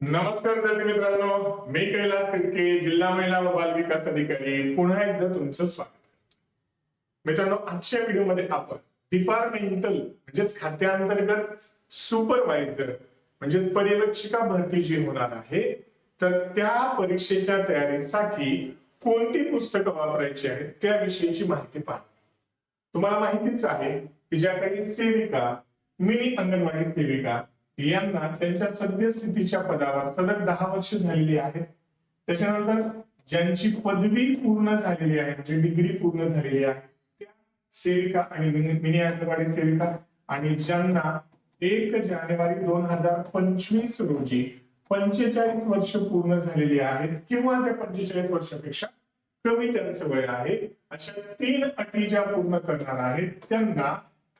नमस्कार विद्यार्थी मित्रांनो मी कैलास तिडके जिल्हा महिला व बाल विकास अधिकारी. पुन्हा एकदा तुमचं स्वागत मित्रांनो आजच्या व्हिडिओमध्ये आपण डिपार्टमेंटल म्हणजेच खात्याअंतर्गत सुपरवायझर म्हणजे पर्यवेक्षिका भरती जी होणार आहे तर त्या परीक्षेच्या तयारीसाठी कोणती पुस्तकं वापरायची आहेत त्याविषयीची माहिती पहा तुम्हाला माहितीच आहे की ज्या काही सेविका मिनी अंगणवाडी सेविका यांना त्यांच्या सद्यस्थितीच्या पदावर सलग दहा वर्ष झालेली आहेत. त्याच्यानंतर ज्यांची पदवी पूर्ण झालेली आहे म्हणजे डिग्री पूर्ण झालेली आहे त्या सेविका आणि मिनी अंगणवाडी सेविका आणि ज्यांना एक जानेवारी दोन हजार पंचवीस रोजी पंचेचाळीस वर्ष पूर्ण झालेली आहेत किंवा त्या पंचेचाळीस वर्षापेक्षा कमी त्यांचं वय आहे अशा तीन अटी ज्या पूर्ण करणार आहेत त्यांना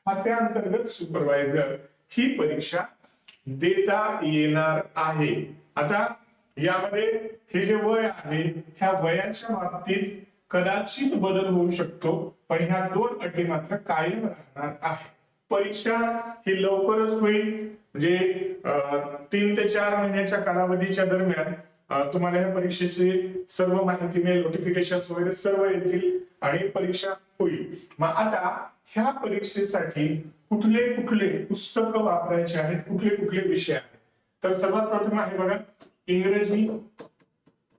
खात्याअंतर्गत सुपरवायझर ही परीक्षा देता येणार आहे. आता यामध्ये हे जे वय आहे ह्या वयाच्या बाबतीत कदाचित बदल होऊ शकतो पण ह्या दोन अटी मात्र कायम राहणार आहे परीक्षा ही लवकरच होईल म्हणजे तीन ते चार महिन्याच्या कालावधीच्या दरम्यान तुम्हाला ह्या परीक्षेची सर्व माहिती मिळेल नोटिफिकेशन वगैरे सर्व येतील आणि परीक्षा होईल. मग आता ह्या परीक्षेसाठी कुठले कुठले पुस्तकं वापरायचे आहेत कुठले कुठले विषय आहेत? तर सर्वात प्रथम आहे बघा इंग्रजी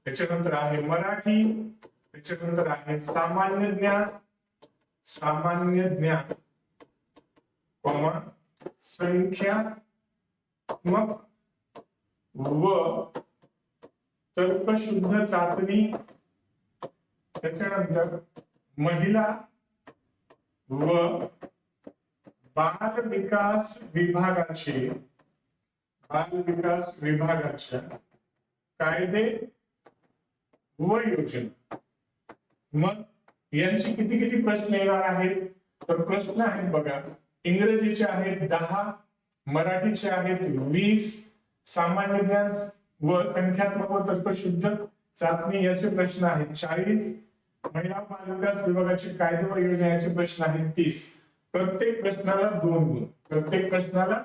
त्याच्यानंतर आहे मराठी त्याच्यानंतर आहे सामान्य ज्ञान सामान्य ज्ञान संख्यात्मक व तर्कशुद्ध चाचणी त्याच्यानंतर महिला व बाल विकास विभागाचे बाल विकास विभागाच्या कायदे व योजना. मग यांची किती किती प्रश्न येणार आहेत? तर प्रश्न आहेत बघा इंग्रजीचे आहेत दहा मराठीचे आहेत वीस सामान्य ज्ञान व संख्यात्मक व तर्कशुद्ध चाचणी याचे प्रश्न आहेत चाळीस महिला बाल विकास विभागाचे कायदे व योजना याचे प्रश्न आहेत तीस. प्रत्येक प्रश्नाला दोन गुण. प्रत्येक प्रश्नाला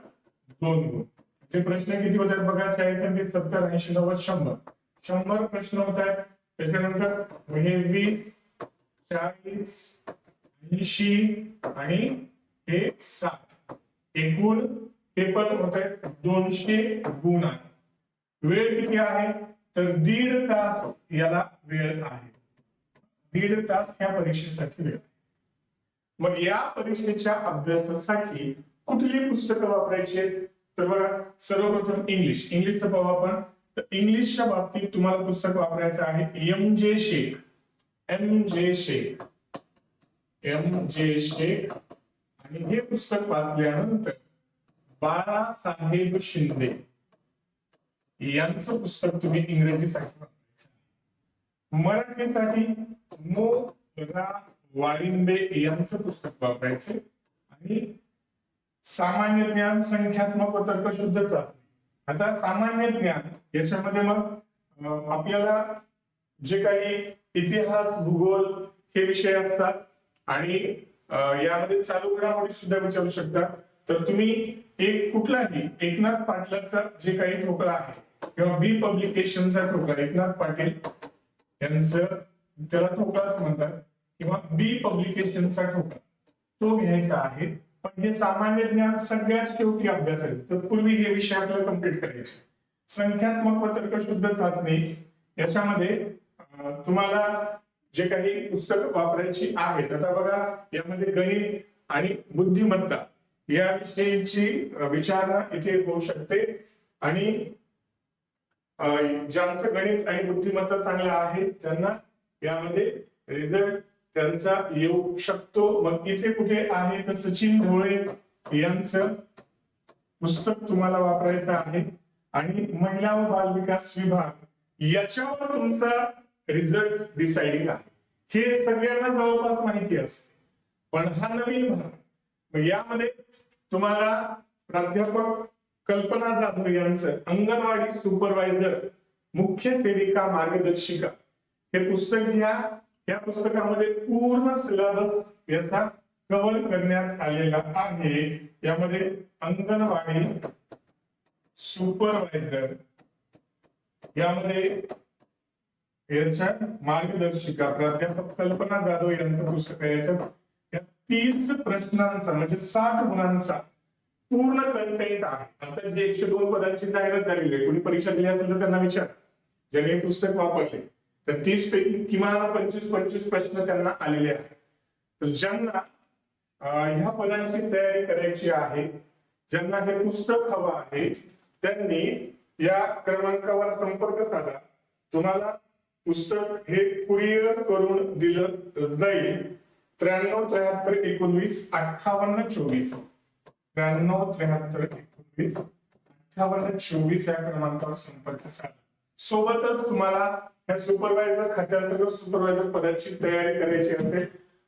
दोन गुण. ते प्रश्न किती होतात बघा चाळीस ते सत्तर ऐंशी नव्वद शंभर. शंभर प्रश्न होत आहेत. त्याच्यानंतर हे वीस चाळीस ऐंशी आणि हे सात एकूण हे पण होत आहेत दोनशे गुण आहे वेळ किती आहे? तर दीड तास याला वेळ आहे. दीड तास ह्या परीक्षेसाठी वेळ. मग या परीक्षेच्या अभ्यासासाठी कुठली पुस्तकं वापरायची तर बघा सर्वप्रथम इंग्लिश इंग्लिशचं पाहू आपण. तर इंग्लिशच्या बाबतीत तुम्हाला पुस्तक वापरायचं आहे एम जे शेख एम जे शेख एम जे शेख आणि हे पुस्तक वाचल्यानंतर बाळासाहेब शिंदे. यांचं पुस्तक तुम्ही इंग्रजीसाठी मराठीसाठी मो. रा. वाळिंबे यांचं पुस्तक वापरायचे. आणि सामान्य ज्ञान संख्यात्मक व तर्कशुद्ध चाचणी. आता सामान्य ज्ञान याच्यामध्ये मग आपल्याला जे काही इतिहास भूगोल हे विषय असतात. आणि यामध्ये चालू घडामोडी सुद्धा विचारू शकता. तर तुम्ही एक कुठलाही एकनाथ पाटलाचा जे काही ठोकळा आहे किंवा बी पब्लिकेशनचा ठोकळा एकनाथ पाटील यांचं त्याला ठोकळाच म्हणतात किंवा बी पब्लिकेशनचा ठोकळा. तो घ्यायचा आहे. पण हे सामान्य ज्ञान सगळ्यात शेवटी अभ्यास आहे. तर पूर्वी हे विषय आपल्याला कंप्लीट करायचे. संख्यात्मक व तर्कशुद्ध चाचणी याच्यामध्ये तुम्हाला जे काही पुस्तक वापरायची आहेत आता बघा यामध्ये गणित आणि बुद्धिमत्ता या विषयीची विचारणा इथे होऊ शकते. आणि ज्यांचं गणित आणि बुद्धिमत्ता चांगला आहे त्यांना यामध्ये रिझल्ट त्यांचा येऊ शकतो. मग इथे कुठे आहे? तर सचिन ढोळे यांचं पुस्तक तुम्हाला वापरायचं आहे. आणि महिला व बाल विकास विभाग याच्यावर तुमचा रिझल्ट डिसाइडिंग आहे. हे सगळ्यांना जवळपास माहिती असते. पण हा नवीन भाग यामध्ये तुम्हाला प्राध्यापक कल्पना जाधव यांचं अंगणवाडी सुपरवायझर मुख्य सेविका मार्गदर्शिका. हे पुस्तक घ्या. या पुस्तकामध्ये पूर्ण सिलेबस याचा कव्हर करण्यात आलेला आहे. यामध्ये अंगणवाडी सुपरवायझर यामध्ये यांच्या मार्गदर्शिका प्राध्यापक कल्पना जाधव यांचं पुस्तक आहे. याच्यात या तीस प्रश्नांचा म्हणजे साठ गुणांचा पूर्ण कंटेंट आहे. आता जे एकशे दोन पदांची जाहिरात झालेली आहे कोणी परीक्षा दिली असेल तर त्यांना विचार. ज्यांनी हे पुस्तक वापरले तर तीस पैकी किमान पंचवीस पंचवीस प्रश्न त्यांना आलेले आहेत. तर ज्यांना ह्या पदांची तयारी करायची आहे ज्यांना हे पुस्तक हवं आहे त्यांनी या क्रमांकावर संपर्क साधा. तुम्हाला पुस्तक हे कुरिअर करून दिलं जाईल. त्र्याण्णव त्र्याहत्तर एकोणवीस अठ्ठावन्न चोवीस. त्र्याण्णव त्र्याहत्तर एकोणवीस अठ्ठावन्न चोवीस या क्रमांकावर संपर्क साधा. सोबतच तुम्हाला या सुपरवायझर खात्यांतर्गत सुपरवायझर पदाची तयारी करायची असेल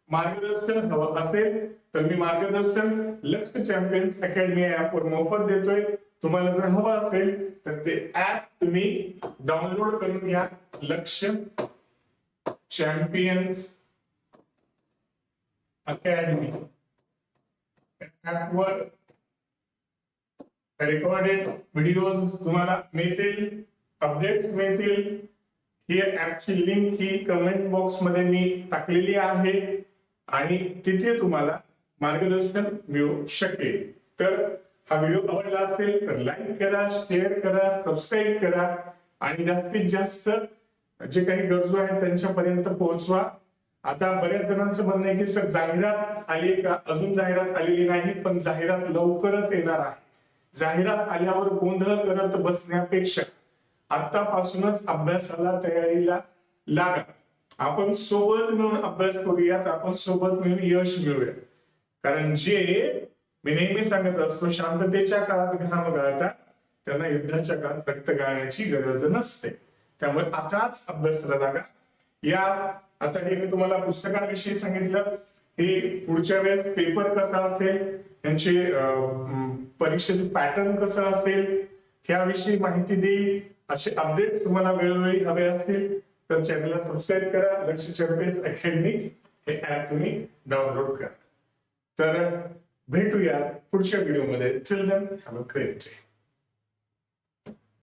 मार्गदर्शन हवं असेल तर मी मार्गदर्शन लक्ष चॅम्पियन्स अकॅडमी या ऍपवर मोफत देतोय. तुम्हाला जर हवं असेल तर ते ऍप तुम्ही डाउनलोड करून घ्या. Laksh champions academy. ऍपवर रेकॉर्डेड व्हिडिओ तुम्हाला मिळतील अपडेट्स मिळतील. ही ऍपची लिंक ही कमेंट बॉक्समध्ये मी टाकलेली आहे आणि तिथे तुम्हाला मार्गदर्शन मिळू शकेल. तर हा व्हिडिओ आवडला असेल तर लाईक करा शेअर करा सबस्क्राईब करा आणि जास्तीत जास्त जे काही गरजू आहेत त्यांच्यापर्यंत पोहोचवा. आता बऱ्याच जणांचं म्हणणं आहे की सर जाहिरात आली का? अजून जाहिरात आलेली नाही पण जाहिरात लवकरच येणार आहे. जाहिरात आल्यावर गोंधळ करत बसण्यापेक्षा आतापासूनच अभ्यासाला तयारीला लागा. आपण सोबत मिळून अभ्यास करूयात आपण सोबत मिळून यश मिळूया कारण जे मी नेहमी सांगत असतो शांततेच्या काळात घाम गाळतात त्यांना युद्धाच्या काळात रक्त गाळण्याची गरज नसते. त्यामुळे आताच अभ्यासाला लागा. या आता हे मी तुम्हाला पुस्तकांविषयी सांगितलं. हे पुढच्या वेळेस पेपर कसा असेल त्यांचे परीक्षेचे पॅटर्न कसं असेल ह्याविषयी माहिती देईल. असे अपडेट तुम्हाला वेळोवेळी हवे असतील तर चॅनलला सबस्क्राईब करा. लक्ष चॅम्पियन्स अकॅडमी हे ऍप तुम्ही डाउनलोड करा. तर भेटूया पुढच्या व्हिडिओमध्ये children have a great day